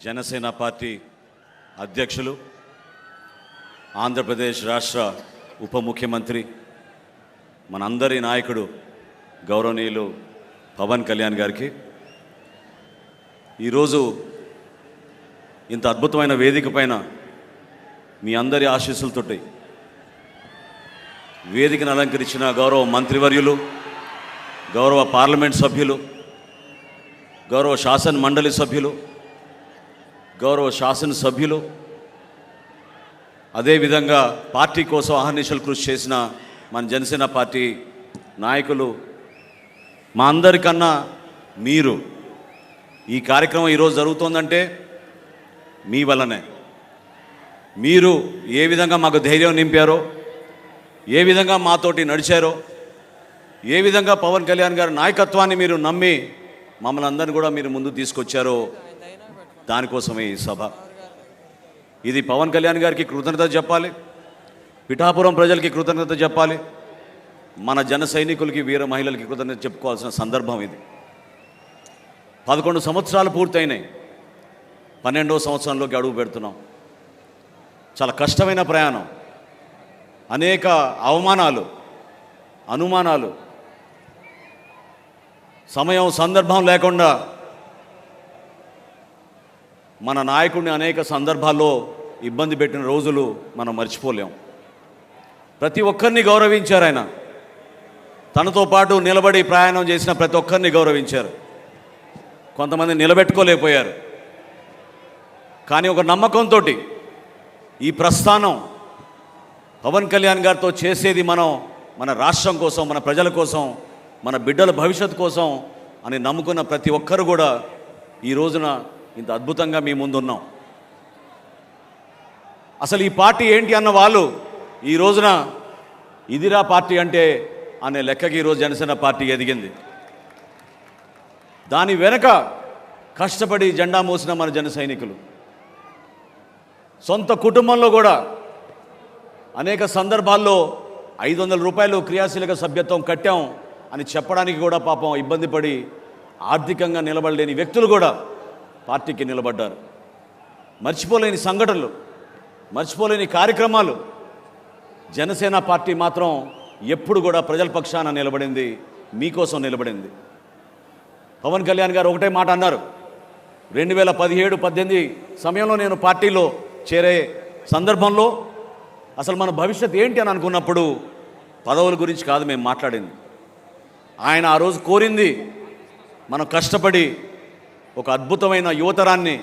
Janasena party అధ్యక్షులు ఆంధ్రప్రదేశ్ రాష్ట్ర ఉప ముఖ్యమంత్రి మనందరి నాయకుడు గౌరవనీయులు పవన్ కళ్యాణ్ గారికి ఈరోజు ఇంత అద్భుతమైన వేదిక పైన మీ అందరి ఆశీస్సులతోటి వేదికను అలంకరించిన గౌరవ మంత్రివర్యులు గౌరవ పార్లమెంట్ సభ్యులు గౌరవ శాసన మండలి సభ్యులు గౌరవ శాసనసభ్యులు అదేవిధంగా పార్టీ కోసం అహర్నిశలు కృషి చేసిన మన జనసేన పార్టీ నాయకులు మా అందరికన్నా మీరు ఈ కార్యక్రమం ఈరోజు జరుగుతోందంటే మీ వల్లనే. మీరు ఏ విధంగా మాకు ధైర్యం నింపారో ఏ విధంగా మాతోటి నడిచారో ఏ విధంగా పవన్ కళ్యాణ్ గారి నాయకత్వాన్ని మీరు నమ్మి మమ్మల్ని అందరిని కూడా మీరు ముందు తీసుకొచ్చారో దానికోసమే ఈ సభ. ఇది పవన్ కళ్యాణ్ గారికి కృతజ్ఞత చెప్పాలి పిఠాపురం ప్రజలకి కృతజ్ఞత చెప్పాలి మన జన సైనికులకి వీర మహిళలకి కృతజ్ఞత చెప్పుకోవాల్సిన సందర్భం ఇది. పదకొండు సంవత్సరాలు పూర్తయినాయి. పన్నెండవ సంవత్సరంలోకి అడుగు పెడుతున్నాం. చాలా కష్టమైన ప్రయాణం. అనేక అవమానాలు అనుమానాలు సమయం సందర్భం లేకుండా మన నాయకుడిని అనేక సందర్భాల్లో ఇబ్బంది పెట్టిన రోజులు మనం మర్చిపోలేం. ప్రతి ఒక్కరిని గౌరవించారు ఆయన. తనతో పాటు నిలబడి ప్రయాణం చేసిన ప్రతి ఒక్కరిని గౌరవించారు. కొంతమంది నిలబెట్టుకోలేకపోయారు. కానీ ఒక నమ్మకంతో ఈ ప్రస్థానం పవన్ కళ్యాణ్ గారితో చేసేది మనం మన రాష్ట్రం కోసం మన ప్రజల కోసం మన బిడ్డల భవిష్యత్తు కోసం అని నమ్ముకున్న ప్రతి ఒక్కరు కూడా ఈ రోజున ఇంత అద్భుతంగా మీ ముందున్నాం. అసలు ఈ పార్టీ ఏంటి అన్న వాళ్ళు ఈ రోజున ఇదిరా పార్టీ అంటే అనే లెక్కకి ఈరోజు జనసేన పార్టీ ఎదిగింది. దాని వెనక కష్టపడి జెండా మోసిన మన జన సైనికులు. సొంత కుటుంబంలో కూడా అనేక సందర్భాల్లో ఐదు వందల రూపాయలు క్రియాశీలక సభ్యత్వం కట్టాం అని చెప్పడానికి కూడా పాపం ఇబ్బంది పడి ఆర్థికంగా నిలబడలేని వ్యక్తులు కూడా పార్టీకి నిలబడ్డారు. మర్చిపోలేని సంఘటనలు మర్చిపోలేని కార్యక్రమాలు. జనసేన పార్టీ మాత్రం ఎప్పుడు కూడా ప్రజల పక్షాన నిలబడింది మీకోసం నిలబడింది. పవన్ కళ్యాణ్ గారు ఒకటే మాట అన్నారు. రెండు వేల పదిహేడు పద్దెనిమిది సమయంలో నేను పార్టీలో చేరే సందర్భంలో అసలు మన భవిష్యత్ ఏంటి అని అనుకున్నప్పుడు పదవుల గురించి కాదు మేము మాట్లాడింది. ఆయన ఆ రోజు కోరింది మనం కష్టపడి ఒక అద్భుతమైన యువతరాన్ని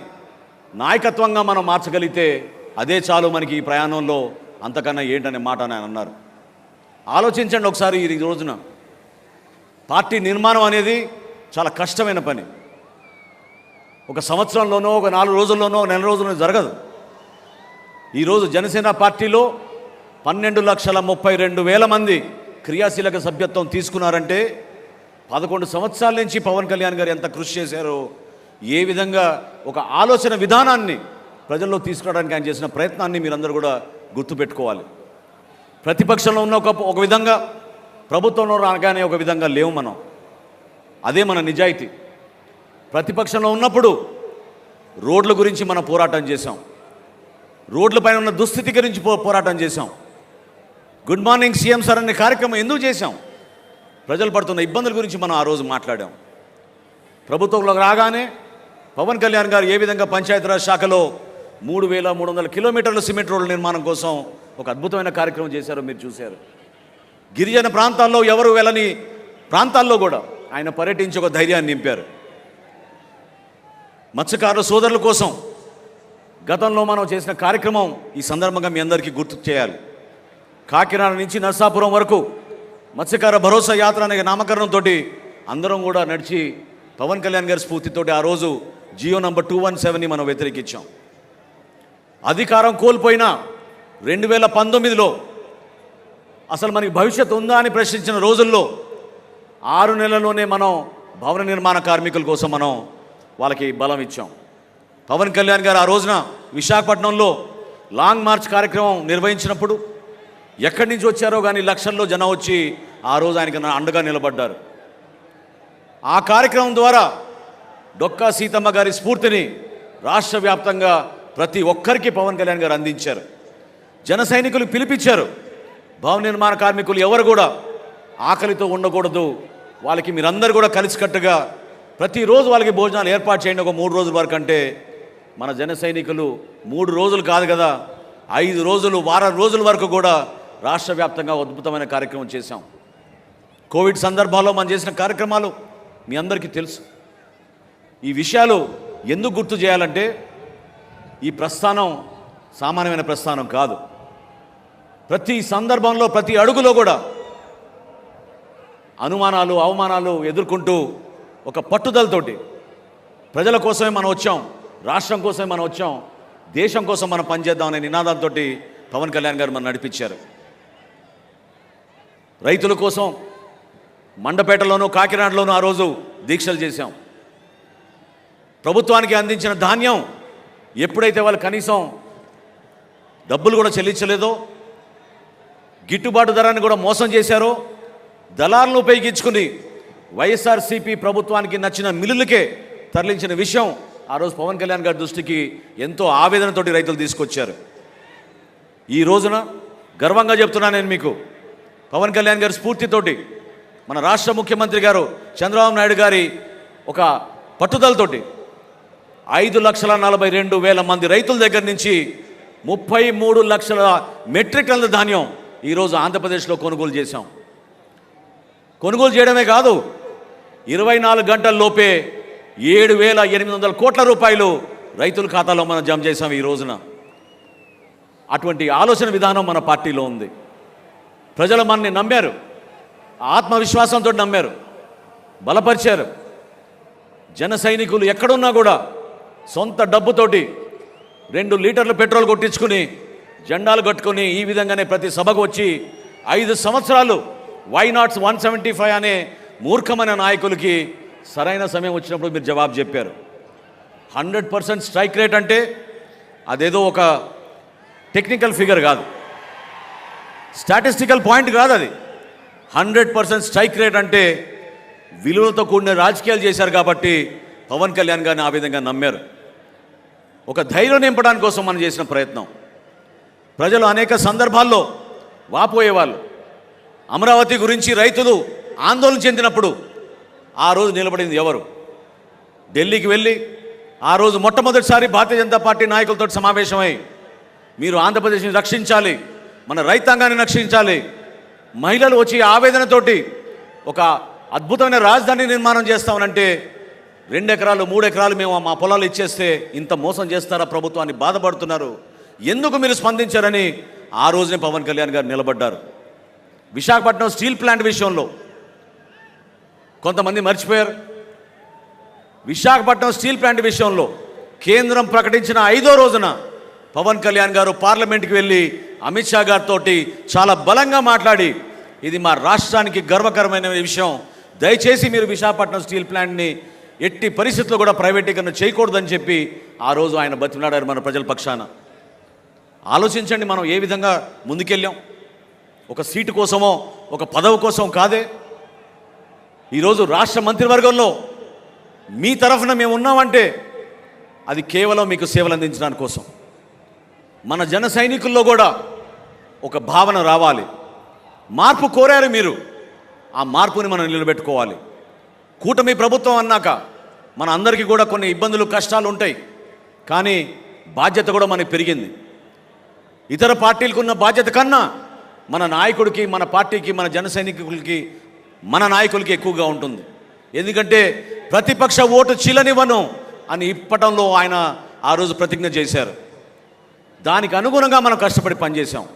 నాయకత్వంగా మనం మార్చగలిగితే అదే చాలు మనకి ఈ ప్రయాణంలో అంతకన్నా ఏంటనే మాట అని ఆయన అన్నారు. ఆలోచించండి ఒకసారి ఈ రోజున. పార్టీ నిర్మాణం అనేది చాలా కష్టమైన పని. ఒక సంవత్సరంలోనో ఒక నాలుగు రోజుల్లోనో నెల రోజుల్లోనో జరగదు. ఈరోజు జనసేన పార్టీలో పన్నెండు లక్షల ముప్పై రెండు వేల మంది క్రియాశీలక సభ్యత్వం తీసుకున్నారంటే పదకొండు సంవత్సరాల నుంచి పవన్ కళ్యాణ్ గారు ఎంత కృషి చేశారో ఏ విధంగా ఒక ఆలోచన విధానాన్ని ప్రజల్లో తీసుకురావడానికి ఆయన చేసిన ప్రయత్నాన్ని మీరందరూ కూడా గుర్తుపెట్టుకోవాలి. ప్రతిపక్షంలో ఉన్న ఒక ఒక విధంగా ప్రభుత్వంలో రాగానే ఒక విధంగా లేవు మనం. అదే మన నిజాయితీ. ప్రతిపక్షంలో ఉన్నప్పుడు రోడ్ల గురించి మనం పోరాటం చేశాం. రోడ్లపైన ఉన్న దుస్థితి గురించి పో పోరాటం చేశాం. గుడ్ మార్నింగ్ సీఎం సార్ అనే కార్యక్రమం ఎందుకు చేశాం? ప్రజలు పడుతున్న ఇబ్బందుల గురించి మనం ఆ రోజు మాట్లాడాం. ప్రభుత్వంలోకి రాగానే పవన్ కళ్యాణ్ గారు ఏ విధంగా పంచాయతీరాజ్ శాఖలో మూడు వేల మూడు వందల కిలోమీటర్ల సిమెంట్ రోడ్ల నిర్మాణం కోసం ఒక అద్భుతమైన కార్యక్రమం చేశారో మీరు చూశారు. గిరిజన ప్రాంతాల్లో ఎవరు వెళ్ళని ప్రాంతాల్లో కూడా ఆయన పర్యటించి ఒక ధైర్యాన్ని నింపారు. మత్స్యకారుల సోదరుల కోసం గతంలో మనం చేసిన కార్యక్రమం ఈ సందర్భంగా మీ అందరికీ గుర్తు చేయాలి. కాకినాడ నుంచి నర్సాపురం వరకు మత్స్యకార భరోసా యాత్ర అనే నామకరణంతో అందరం కూడా నడిచి పవన్ కళ్యాణ్ గారి స్ఫూర్తితో ఆ రోజు జియో నంబర్ టూ వన్ సెవెన్ని మనం వ్యతిరేకించాం. అధికారం కోల్పోయిన రెండు వేల పంతొమ్మిదిలో అసలు మనకి భవిష్యత్తు ఉందా అని ప్రశ్నించిన రోజుల్లో ఆరు నెలల్లోనే మనం భవన నిర్మాణ కార్మికుల కోసం మనం వాళ్ళకి బలం ఇచ్చాం. పవన్ కళ్యాణ్ గారు ఆ రోజున విశాఖపట్నంలో లాంగ్ మార్చ్ కార్యక్రమం నిర్వహించినప్పుడు ఎక్కడి నుంచి వచ్చారో కానీ లక్షల్లో జనం వచ్చి ఆ రోజు ఆయనకి అండగా నిలబడ్డారు. ఆ కార్యక్రమం ద్వారా డొక్కా సీతమ్మ గారి స్ఫూర్తిని రాష్ట్ర వ్యాప్తంగా ప్రతి ఒక్కరికి పవన్ కళ్యాణ్ గారు అందించారు. జన సైనికులు పిలిపించారు. భవన నిర్మాణ కార్మికులు ఎవరు కూడా ఆకలితో ఉండకూడదు వాళ్ళకి మీరందరూ కూడా కలిసికట్టుగా ప్రతిరోజు వాళ్ళకి భోజనాలు ఏర్పాటు చేయండి ఒక మూడు రోజుల వరకు అంటే మన జన సైనికులు మూడు రోజులు కాదు కదా ఐదు రోజులు వారం రోజుల వరకు కూడా రాష్ట్ర వ్యాప్తంగా అద్భుతమైన కార్యక్రమం చేశాం. కోవిడ్ సందర్భాల్లో మనం చేసిన కార్యక్రమాలు మీ అందరికీ తెలుసు. ఈ విషయాలు ఎందుకు గుర్తు చేయాలంటే ఈ ప్రస్థానం సామాన్యమైన ప్రస్థానం కాదు. ప్రతి సందర్భంలో ప్రతి అడుగులో కూడా అనుమానాలు అవమానాలు ఎదుర్కొంటూ ఒక పట్టుదలతోటి ప్రజల కోసమే మనం వచ్చాం రాష్ట్రం కోసమే మనం వచ్చాం దేశం కోసం మనం పనిచేద్దామనే నినాదంతో పవన్ కళ్యాణ్ గారు మనం నడిపించారు. రైతుల కోసం మండపేటలోనూ కాకినాడలోనూ ఆ రోజు దీక్షలు చేశాం. ప్రభుత్వానికి అందించిన ధాన్యం ఎప్పుడైతే వాళ్ళు కనీసం డబ్బులు కూడా చెల్లించలేదో గిట్టుబాటు ధరాన్ని కూడా మోసం చేశారో దళాలను ఉపయోగించుకుని వైఎస్ఆర్సీపీ ప్రభుత్వానికి నచ్చిన మిల్లులకే తరలించిన విషయం ఆ రోజు పవన్ కళ్యాణ్ గారి దృష్టికి ఎంతో ఆవేదనతోటి రైతులు తీసుకొచ్చారు. ఈ రోజున గర్వంగా చెప్తున్నా నేను మీకు పవన్ కళ్యాణ్ గారి స్ఫూర్తితోటి మన రాష్ట్ర ముఖ్యమంత్రి గారు చంద్రబాబు నాయుడు గారి ఒక పట్టుదలతోటి ఐదు లక్షల నలభై రెండు వేల మంది రైతుల దగ్గర నుంచి ముప్పై మూడు లక్షల మెట్రిక్ టన్నుల ధాన్యం ఈరోజు ఆంధ్రప్రదేశ్లో కొనుగోలు చేశాం. కొనుగోలు చేయడమే కాదు ఇరవై నాలుగు గంటల లోపే ఏడు వేల ఎనిమిది వందల కోట్ల రూపాయలు రైతుల ఖాతాలో మనం జమ చేసాం ఈ రోజున. అటువంటి ఆలోచన విధానం మన పార్టీలో ఉంది. ప్రజలు మనని నమ్మారు ఆత్మవిశ్వాసంతో నమ్మారు బలపరిచారు. జన సైనికులు ఎక్కడున్నా కూడా సొంత డబ్బుతోటి రెండు లీటర్లు పెట్రోల్ కొట్టించుకుని జెండాలు కట్టుకుని ఈ విధంగానే ప్రతి సభకు వచ్చి ఐదు సంవత్సరాలు why nots one seventy five అనే మూర్ఖమైన నాయకులకి సరైన సమయం వచ్చినప్పుడు మీరు జవాబు చెప్పారు. హండ్రెడ్ పర్సెంట్ స్ట్రైక్ రేట్ అంటే అదేదో ఒక టెక్నికల్ ఫిగర్ కాదు. స్టాటిస్టికల్ పాయింట్ కాదు అది. హండ్రెడ్ పర్సెంట్ స్ట్రైక్ రేట్ అంటే విలువలతో కూడిన రాజకీయాలు చేశారు కాబట్టి పవన్ కళ్యాణ్ గారిని ఆ విధంగా నమ్మారు. ఒక ధైర్యం నింపడానికి కోసం మనం చేసిన ప్రయత్నం. ప్రజలు అనేక సందర్భాల్లో వాపోయేవాళ్ళు. అమరావతి గురించి రైతులు ఆందోళన చెందినప్పుడు ఆ రోజు నిలబడింది ఎవరు? ఢిల్లీకి వెళ్ళి ఆ రోజు మొట్టమొదటిసారి భారతీయ జనతా పార్టీ నాయకులతో సమావేశమై మీరు ఆంధ్రప్రదేశ్ని రక్షించాలి మన రైతాంగాన్ని రక్షించాలి. మహిళలు వచ్చి ఆవేదనతోటి ఒక అద్భుతమైన రాజధాని నిర్మాణం చేస్తామనంటే రెండు ఎకరాలు మూడు ఎకరాలు మేము మా పొలాలు ఇచ్చేస్తే ఇంత మోసం చేస్తారా ప్రభుత్వాన్ని బాధపడుతున్నారు? ఎందుకు మీరు స్పందించారని ఆ రోజునే పవన్ కళ్యాణ్ గారు నిలబడ్డారు. విశాఖపట్నం స్టీల్ ప్లాంట్ విషయంలో కొంతమంది మర్చిపోయారు. విశాఖపట్నం స్టీల్ ప్లాంట్ విషయంలో కేంద్రం ప్రకటించిన ఐదో రోజున పవన్ కళ్యాణ్ గారు పార్లమెంట్కి వెళ్ళి అమిత్ షా గారితో చాలా బలంగా మాట్లాడి ఇది మా రాష్ట్రానికి గర్వకరమైన విషయం. దయచేసి మీరు విశాఖపట్నం స్టీల్ ప్లాంట్ని ఎట్టి పరిస్థితుల్లో కూడా ప్రైవేటీకరణ చేయకూడదని చెప్పి ఆ రోజు ఆయన బతిమలాడారు మన ప్రజల పక్షాన. ఆలోచించండి మనం ఏ విధంగా ముందుకెళ్ళాం. ఒక సీటు కోసమో ఒక పదవి కోసం కాదే. ఈరోజు రాష్ట్ర మంత్రివర్గంలో మీ తరఫున మేము ఉన్నామంటే అది కేవలం మీకు సేవలు అందించడానికి కోసం. మన జన సైనికుల్లో కూడా ఒక భావన రావాలి. మార్పు కోరారు మీరు. ఆ మార్పుని మనం నిలబెట్టుకోవాలి. కూటమి ప్రభుత్వం అన్నాక మన అందరికీ కూడా కొన్ని ఇబ్బందులు కష్టాలు ఉంటాయి. కానీ బాధ్యత కూడా మనకి పెరిగింది. ఇతర పార్టీలకు ఉన్న బాధ్యత కన్నా మన నాయకుడికి మన పార్టీకి మన జన సైనికులకి మన నాయకులకి ఎక్కువగా ఉంటుంది. ఎందుకంటే ప్రతిపక్ష ఓటు చీలనివ్వను అని ఇప్పటంలో ఆయన ఆ రోజు ప్రతిజ్ఞ చేశారు. దానికి అనుగుణంగా మనం కష్టపడి పనిచేశాం.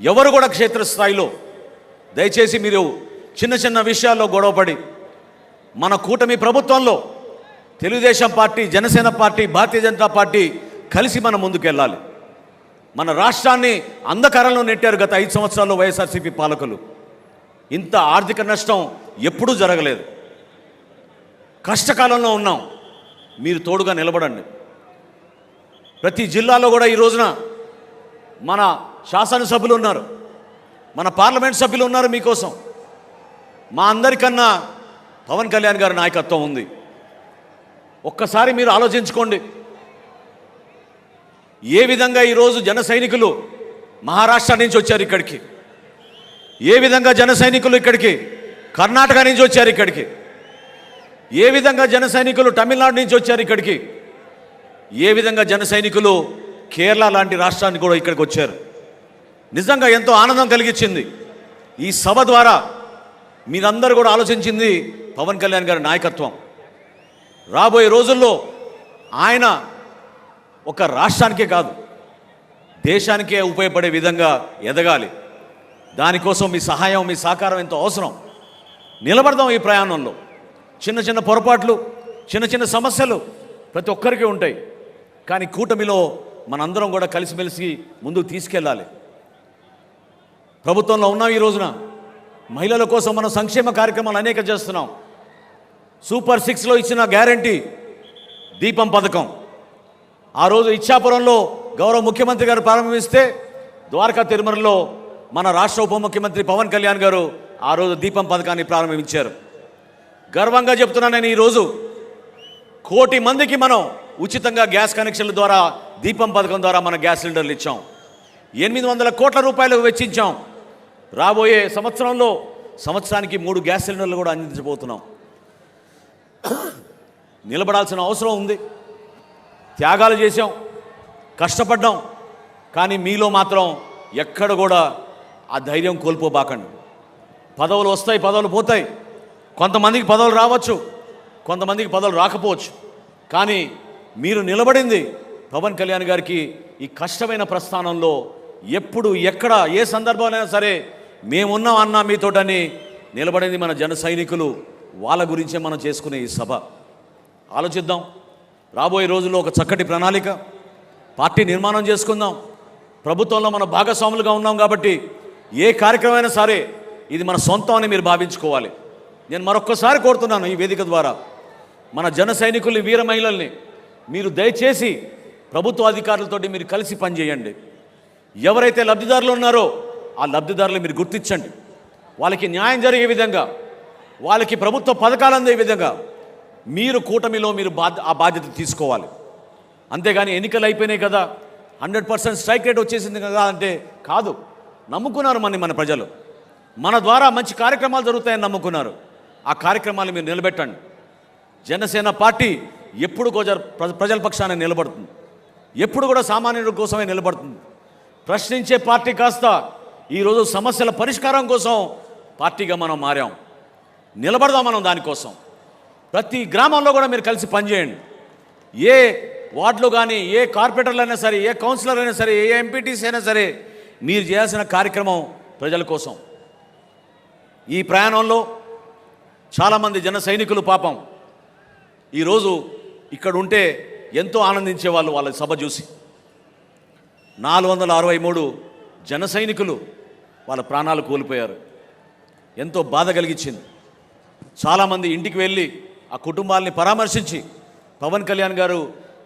ఎవరు కూడా క్షేత్రస్థాయిలో దయచేసి మీరు చిన్న చిన్న విషయాల్లో గొడవపడి మన కూటమి ప్రభుత్వంలో Telugu Desam party Janasena party Bharatiya Janata party కలిసి మనం ముందుకెళ్ళాలి. మన రాష్ట్రాన్ని అంధకారంలో నెట్టారు గత ఐదు సంవత్సరాల్లో వైఎస్ఆర్సీపీ పాలకులు. ఇంత ఆర్థిక నష్టం ఎప్పుడూ జరగలేదు. కష్టకాలంలో ఉన్నాం. మీరు తోడుగా నిలబడండి. ప్రతి జిల్లాలో కూడా ఈ రోజున మన శాసనసభ్యులు ఉన్నారు. మన పార్లమెంట్ సభ్యులు ఉన్నారు మీకోసం. మా అందరికన్నా పవన్ కళ్యాణ్ గారి నాయకత్వం ఉంది. ఒక్కసారి మీరు ఆలోచించుకోండి. ఏ విధంగా ఈరోజు జన సైనికులు మహారాష్ట్ర నుంచి వచ్చారు ఇక్కడికి? ఏ విధంగా జన సైనికులు ఇక్కడికి? కర్ణాటక నుంచి వచ్చారు ఇక్కడికి? ఏ విధంగా జన సైనికులు తమిళనాడు నుంచి వచ్చారు ఇక్కడికి? ఏ విధంగా జన సైనికులు కేరళ లాంటి రాష్ట్రానికి కూడా ఇక్కడికి వచ్చారు? నిజంగా ఎంతో ఆనందం కలిగించింది. ఈ సభ ద్వారా మీరందరూ కూడా ఆలోచించింది పవన్ కళ్యాణ్ గారి నాయకత్వం. రాబోయే రోజుల్లో ఆయన ఒక రాష్ట్రానికే కాదు దేశానికే ఉపయోగపడే విధంగా ఎదగాలి. దానికోసం మీ సహాయం మీ సహకారం ఎంతో అవసరం. నిలబడదాం ఈ ప్రయాణంలో. చిన్న చిన్న పొరపాట్లు చిన్న చిన్న సమస్యలు ప్రతి ఒక్కరికి ఉంటాయి. కానీ కూటమిలో మనందరం కూడా కలిసిమెలిసి ముందుకు తీసుకెళ్ళాలి. ప్రభుత్వంలో ఉన్నాం ఈ రోజున. మహిళల కోసం మనం సంక్షేమ కార్యక్రమాలు అనేక చేస్తున్నాం. సూపర్ సిక్స్లో ఇచ్చిన గ్యారంటీ దీపం పథకం. ఆ రోజు ఇచ్చాపురంలో గౌరవ ముఖ్యమంత్రి గారు ప్రారంభిస్తే ద్వారకా తిరుమలలో మన రాష్ట్ర ఉప ముఖ్యమంత్రి పవన్ కళ్యాణ్ గారు ఆ రోజు దీపం పథకాన్ని ప్రారంభించారు. గర్వంగా చెప్తున్నా నేను ఈరోజు కోటి మందికి మనం ఉచితంగా గ్యాస్ కనెక్షన్ల ద్వారా దీపం పథకం ద్వారా మన గ్యాస్ సిలిండర్లు ఇచ్చాం. ఎనిమిది వందల కోట్ల రూపాయలు వెచ్చించాం. రాబోయే సంవత్సరంలో సంవత్సరానికి మూడు గ్యాస్ సిలిండర్లు కూడా అందించబోతున్నాం. నిలబడాల్సిన అవసరం ఉంది. త్యాగాలు చేసాం కష్టపడ్డాం కానీ మీలో మాత్రం ఎక్కడ కూడా ఆ ధైర్యం కోల్పోబాకండి. పదవులు వస్తాయి పదవులు పోతాయి. కొంతమందికి పదవులు రావచ్చు కొంతమందికి పదవులు రాకపోవచ్చు. కానీ మీరు నిలబడింది పవన్ కళ్యాణ్ గారికి ఈ కష్టమైన ప్రస్థానంలో ఎప్పుడు ఎక్కడ ఏ సందర్భంలో సరే మేమున్నాం అన్నా మీతోటని నిలబడింది మన జన సైనికులు. వాళ్ళ గురించే మనం చేసుకునే ఈ సభ. ఆలోచిద్దాం. రాబోయే రోజుల్లో ఒక చక్కటి ప్రణాళిక. పార్టీ నిర్మాణం చేసుకుందాం. ప్రభుత్వంలో మన భాగస్వాములుగా ఉన్నాం కాబట్టి ఏ కార్యక్రమమైనా సరే ఇది మన సొంతం అని మీరు భావించుకోవాలి. నేను మరొక్కసారి కోరుతున్నాను ఈ వేదిక ద్వారా. మన జన సైనికుల్ని వీర మహిళల్ని మీరు దయచేసి ప్రభుత్వ అధికారులతోటి మీరు కలిసి పనిచేయండి. ఎవరైతే లబ్ధిదారులు ఉన్నారో ఆ లబ్ధిదారులు మీరు గుర్తించండి. వాళ్ళకి న్యాయం జరిగే విధంగా వాళ్ళకి ప్రభుత్వ పథకాలు అందే విధంగా మీరు కూటమిలో మీరు బాధ్య ఆ బాధ్యత తీసుకోవాలి. అంతేగాని ఎన్నికలు అయిపోయినాయి కదా హండ్రెడ్ పర్సెంట్ స్ట్రైక్ రేట్ వచ్చేసింది కదా అంటే కాదు. నమ్ముకున్నారు మన మన ప్రజలు. మన ద్వారా మంచి కార్యక్రమాలు జరుగుతాయని నమ్ముకున్నారు. ఆ కార్యక్రమాలు మీరు నిలబెట్టండి. జనసేన పార్టీ ఎప్పుడు కూడా ప్రజల పక్షాన నిలబడుతుంది. ఎప్పుడు కూడా సామాన్యుల కోసమే నిలబడుతుంది. ప్రశ్నించే పార్టీ కాస్త ఈరోజు సమస్యల పరిష్కారం కోసం పార్టీగా మనం మారాం. నిలబడదాం మనం దానికోసం. ప్రతి గ్రామంలో కూడా మీరు కలిసి పనిచేయండి. ఏ వార్డులో కానీ ఏ కార్పొరేటర్లు అయినా సరే ఏ కౌన్సిలర్ అయినా సరే ఏ ఎంపీటీసీ అయినా సరే మీరు చేయాల్సిన కార్యక్రమం ప్రజల కోసం. ఈ ప్రయాణంలో చాలామంది జన సైనికులు పాపం. ఈరోజు ఇక్కడ ఉంటే ఎంతో ఆనందించేవాళ్ళు వాళ్ళ సభ చూసి. నాలుగు వందల అరవై మూడు జన సైనికులు వాళ్ళ ప్రాణాలు కోల్పోయారు. ఎంతో బాధ కలిగించింది. చాలామంది ఇంటికి వెళ్ళి ఆ కుటుంబాలని పరామర్శించి పవన్ కళ్యాణ్ గారు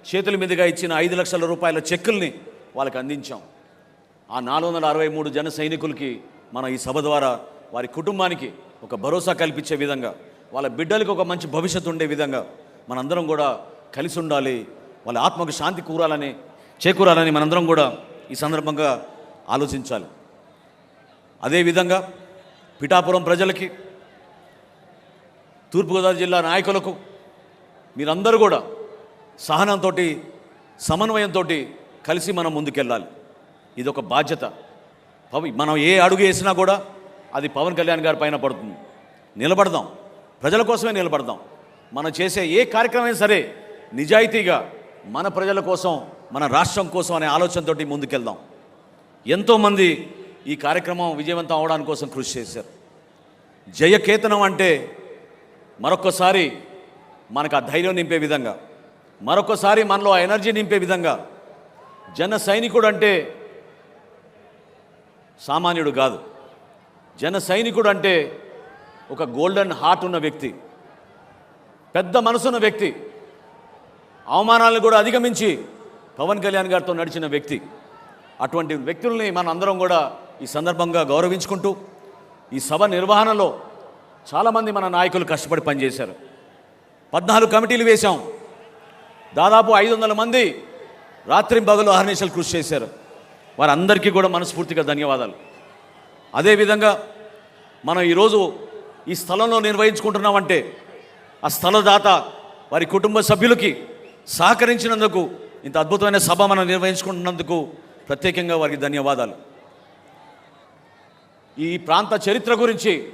చేతుల మీదుగా ఇచ్చిన ఐదు లక్షల రూపాయల చెక్కుల్ని వాళ్ళకి అందించాం. ఆ నాలుగు వందల అరవై మూడు జన సైనికులకి మన ఈ సభ ద్వారా వారి కుటుంబానికి ఒక భరోసా కల్పించే విధంగా వాళ్ళ బిడ్డలకు ఒక మంచి భవిష్యత్తు ఉండే విధంగా మనందరం కూడా కలిసి ఉండాలి వాళ్ళ ఆత్మకు శాంతి కూరాలని చేకూరాలని మనందరం కూడా ఈ సందర్భంగా ఆలోచించాలి. అదేవిధంగా పిఠాపురం ప్రజలకి తూర్పుగోదావరి జిల్లా నాయకులకు మీరందరూ కూడా సహనంతో సమన్వయంతో కలిసి మనం ముందుకెళ్ళాలి. ఇది ఒక బాధ్యత. పవి మనం ఏ అడుగు వేసినా కూడా అది పవన్ కళ్యాణ్ గారి పైన పడుతుంది. నిలబడదాం. ప్రజల కోసమే నిలబడదాం. మనం చేసే ఏ కార్యక్రమం సరే నిజాయితీగా మన ప్రజల కోసం మన రాష్ట్రం కోసం అనే ఆలోచనతోటి ముందుకెళ్దాం. ఎంతోమంది ఈ కార్యక్రమం విజయవంతం అవడానికి కోసం కృషి చేశారు. జయకేతనం అంటే మరొకసారి మనకు ఆ ధైర్యం నింపే విధంగా మరొకసారి మనలో ఆ ఎనర్జీ నింపే విధంగా జన సైనికుడు అంటే సామాన్యుడు కాదు. జన సైనికుడు అంటే ఒక గోల్డెన్ హార్ట్ ఉన్న వ్యక్తి పెద్ద మనసున్న వ్యక్తి అవమానాలను కూడా అధిగమించి పవన్ కళ్యాణ్ గారితో నడిచిన వ్యక్తి. అటువంటి వ్యక్తుల్ని మన అందరం కూడా ఈ సందర్భంగా గౌరవించుకుంటూ ఈ సభ నిర్వహణలో చాలామంది మన నాయకులు కష్టపడి పనిచేశారు. పద్నాలుగు కమిటీలు వేశాం. దాదాపు ఐదు వందల మంది రాత్రి పగలు అహర్నిశలు కృషి చేశారు. వారందరికీ కూడా మనస్ఫూర్తిగా ధన్యవాదాలు. అదేవిధంగా మనం ఈరోజు ఈ స్థలంలో నిర్వహించుకుంటున్నామంటే ఆ స్థలదాత వారి కుటుంబ సభ్యులకి సహకరించినందుకు ఇంత అద్భుతమైన సభ మనం నిర్వహించుకుంటున్నందుకు ప్రత్యేకంగా వారికి ధన్యవాదాలు. ఈ ప్రాంత చరిత్ర గురించి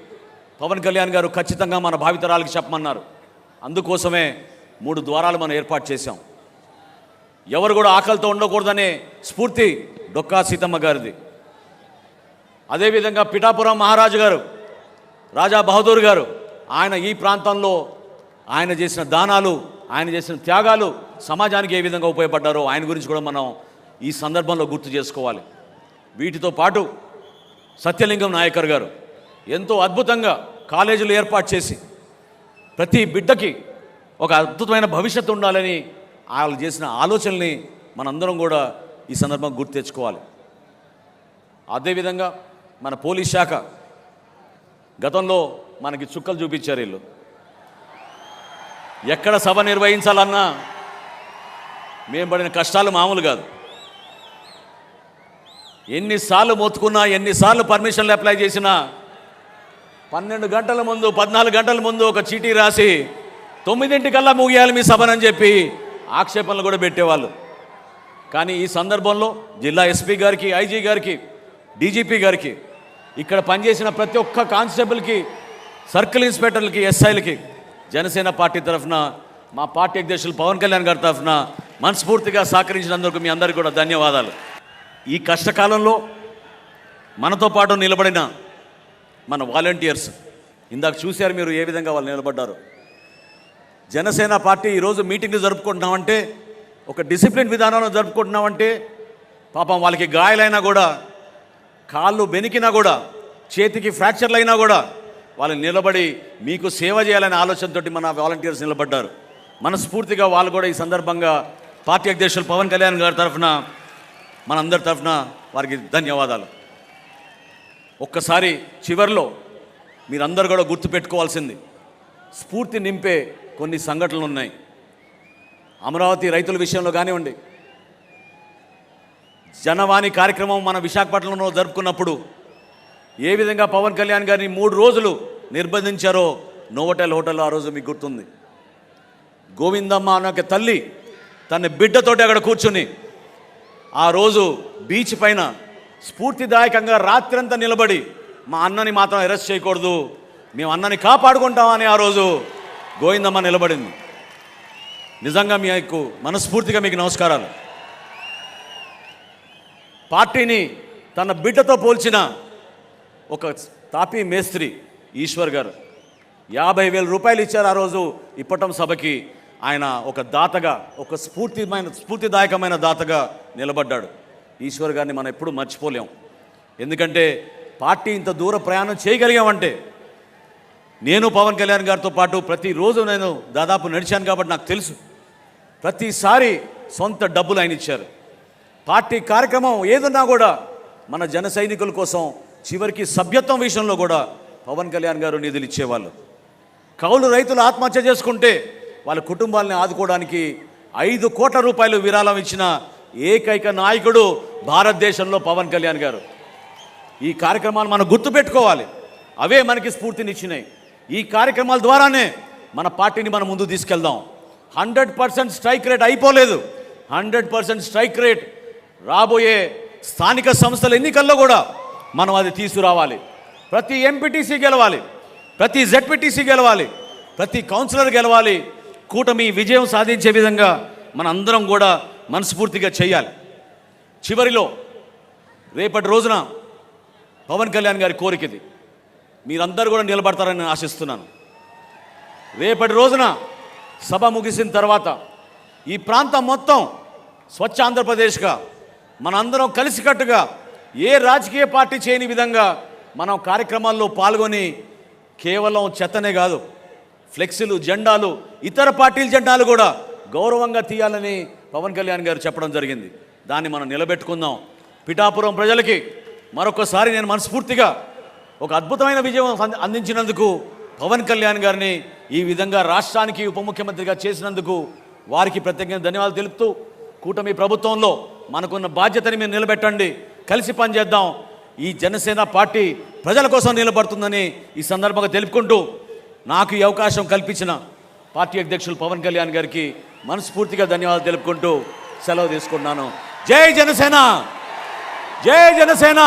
పవన్ కళ్యాణ్ గారు ఖచ్చితంగా మన భావితరాలకు చెప్పమన్నారు. అందుకోసమే మూడు ద్వారాలు మనం ఏర్పాటు చేశాం. ఎవరు కూడా ఆకలితో ఉండకూడదనే స్ఫూర్తి డొక్కా సీతమ్మ గారిది. అదేవిధంగా పిఠాపురం మహారాజు గారు రాజా బహదూర్ గారు ఆయన ఈ ప్రాంతంలో ఆయన చేసిన దానాలు ఆయన చేసిన త్యాగాలు సమాజానికి ఏ విధంగా ఉపయోగపడ్డారో ఆయన గురించి కూడా మనం ఈ సందర్భంలో గుర్తు చేసుకోవాలి. వీటితో పాటు సత్యలింగం నాయకర్ గారు ఎంతో అద్భుతంగా కాలేజీలు ఏర్పాటు చేసి ప్రతి బిడ్డకి ఒక అద్భుతమైన భవిష్యత్తు ఉండాలని వాళ్ళు చేసిన ఆలోచనల్ని మనందరం కూడా ఈ సందర్భంగా గుర్తు తెచ్చుకోవాలి. అదేవిధంగా మన పోలీస్ శాఖ గతంలో మనకి చుక్కలు చూపించారు వీళ్ళు. ఎక్కడ సభ నిర్వహించాలన్నా మేము పడిన కష్టాలు మామూలు కాదు. ఎన్నిసార్లు మొత్తుకున్నా ఎన్నిసార్లు పర్మిషన్లు అప్లై చేసినా పన్నెండు గంటల ముందు పద్నాలుగు గంటల ముందు ఒక చీటీ రాసి తొమ్మిదింటికల్లా ముగియాలి మీ సభనని చెప్పి ఆక్షేపణలు కూడా పెట్టేవాళ్ళు. కానీ ఈ సందర్భంలో జిల్లా ఎస్పీ గారికి ఐజీ గారికి డీజీపీ గారికి ఇక్కడ పనిచేసిన ప్రతి ఒక్క కానిస్టేబుల్కి సర్కిల్ ఇన్స్పెక్టర్లకి ఎస్ఐలకి జనసేన పార్టీ తరఫున మా పార్టీ అధ్యక్షులు పవన్ కళ్యాణ్ గారి తరఫున మనస్ఫూర్తిగా సహకరించినందుకు మీ అందరికీ కూడా ధన్యవాదాలు. ఈ కష్టకాలంలో మనతో పాటు నిలబడిన మన వాలంటీర్స్. ఇందాక చూశారు మీరు ఏ విధంగా వాళ్ళు నిలబడ్డారు. జనసేన పార్టీ ఈరోజు మీటింగ్లు జరుపుకుంటున్నామంటే ఒక డిసిప్లిన్ విధానంలో జరుపుకుంటున్నామంటే పాపం వాళ్ళకి గాయాలైనా కూడా కాళ్ళు బెనికినా కూడా చేతికి ఫ్రాక్చర్లు అయినా కూడా వాళ్ళు నిలబడి మీకు సేవ చేయాలనే ఆలోచనతోటి మన వాలంటీర్స్ నిలబడ్డారు. మనస్ఫూర్తిగా వాళ్ళు కూడా ఈ సందర్భంగా పార్టీ అధ్యక్షులు పవన్ కళ్యాణ్ గారి తరఫున మనందరి తరఫున వారికి ధన్యవాదాలు. ఒక్కసారి చివరిలో మీరందరూ కూడా గుర్తుపెట్టుకోవాల్సింది. స్ఫూర్తి నింపే కొన్ని సంఘటనలు ఉన్నాయి. అమరావతి రైతుల విషయంలో కానివ్వండి. జనవాణి కార్యక్రమం మన విశాఖపట్నంలో జరుపుకున్నప్పుడు ఏ విధంగా పవన్ కళ్యాణ్ గారిని మూడు రోజులు నిర్బంధించారో నోవటెల్ హోటల్ ఆ రోజు మీకు గుర్తుంది. గోవిందమ్మ అనే ఒక తల్లి తన బిడ్డతోటి అక్కడ కూర్చుని ఆ రోజు బీచ్ పైన స్ఫూర్తిదాయకంగా రాత్రంతా నిలబడి మా అన్నని మాత్రం అరెస్ట్ చేయకూడదు. మేము అన్నని కాపాడుకుంటామని ఆ రోజు గోవిందమ్మ నిలబడింది. నిజంగా మీకు మనస్ఫూర్తిగా మీకు నమస్కారాలు. పార్టీని తన బిడ్డతో పోల్చిన ఒక తాపీ మేస్త్రి ఈశ్వర్ గారు యాభై వేల రూపాయలు ఇచ్చారు ఆ రోజు ఇప్పటం సభకి. ఆయన ఒక దాతగా ఒక స్ఫూర్తిమైన స్ఫూర్తిదాయకమైన దాతగా నిలబడ్డాడు. ఈశ్వర్ గారిని మనం ఎప్పుడూ మర్చిపోలేం. ఎందుకంటే పార్టీ ఇంత దూర ప్రయాణం చేయగలిగామంటే నేను పవన్ కళ్యాణ్ గారితో పాటు ప్రతిరోజు నేను దాదాపు నడిచాను కాబట్టి నాకు తెలుసు. ప్రతిసారి సొంత డబ్బులు ఆయన ఇచ్చారు. పార్టీ కార్యక్రమం ఏదన్నా కూడా మన జన సైనికుల కోసం చివరికి సభ్యత్వం విషయంలో కూడా పవన్ కళ్యాణ్ గారు నిధులు ఇచ్చేవాళ్ళు. కౌలు రైతులు ఆత్మహత్య చేసుకుంటే వాళ్ళ కుటుంబాలని ఆదుకోవడానికి ఐదు కోట్ల రూపాయలు విరాళం ఇచ్చిన ఏకైక నాయకుడు భారతదేశంలో పవన్ కళ్యాణ్ గారు. ఈ కార్యక్రమాలు మనం గుర్తుపెట్టుకోవాలి. అవే మనకి స్ఫూర్తినిచ్చినాయి. ఈ కార్యక్రమాల ద్వారానే మన పార్టీని మనం ముందు తీసుకెళ్దాం. హండ్రెడ్ పర్సెంట్ స్ట్రైక్ రేట్ అయిపోలేదు. హండ్రెడ్ పర్సెంట్ స్ట్రైక్ రేట్ రాబోయే స్థానిక సంస్థల ఎన్నికల్లో కూడా మనం అది తీసుకురావాలి. ప్రతి ఎంపీటీసీ గెలవాలి. ప్రతి జెడ్పీటీసీ గెలవాలి. ప్రతి కౌన్సిలర్ గెలవాలి. కూటమి విజయం సాధించే విధంగా మన అందరం కూడా మనస్ఫూర్తిగా చేయాలి. చివరిలో రేపటి రోజున పవన్ కళ్యాణ్ గారి కోరికది. మీరందరూ కూడా నిలబడతారని నేను ఆశిస్తున్నాను. రేపటి రోజున సభ ముగిసిన తర్వాత ఈ ప్రాంతం మొత్తం స్వచ్ఛ ఆంధ్రప్రదేశ్గా మనందరం కలిసికట్టుగా ఏ రాజకీయ పార్టీ చేయని విధంగా మనం కార్యక్రమాల్లో పాల్గొని కేవలం చెత్తనే కాదు ఫ్లెక్సీలు జెండాలు ఇతర పార్టీల జెండాలు కూడా గౌరవంగా తీయాలని పవన్ కళ్యాణ్ గారు చెప్పడం జరిగింది. దాన్ని మనం నిలబెట్టుకుందాం. పిఠాపురం ప్రజలకి మరొకసారి నేను మనస్ఫూర్తిగా ఒక అద్భుతమైన విజయం అందించినందుకు పవన్ కళ్యాణ్ గారిని ఈ విధంగా రాష్ట్రానికి ఉప ముఖ్యమంత్రిగా చేసినందుకు వారికి ప్రత్యేకంగా ధన్యవాదాలు తెలుపుతూ కూటమి ప్రభుత్వంలో మనకున్న బాధ్యతని మీరు నిలబెట్టండి. కలిసి పనిచేద్దాం. ఈ జనసేన పార్టీ ప్రజల కోసం నిలబడుతుందని ఈ సందర్భంగా తెలుపుకుంటూ నాకు ఈ అవకాశం కల్పించిన పార్టీ అధ్యక్షులు పవన్ కళ్యాణ్ గారికి మనస్ఫూర్తిగా ధన్యవాదాలు తెలుపుకుంటూ సెలవు తీసుకుంటున్నాను. జై జనసేన! జై జనసేన!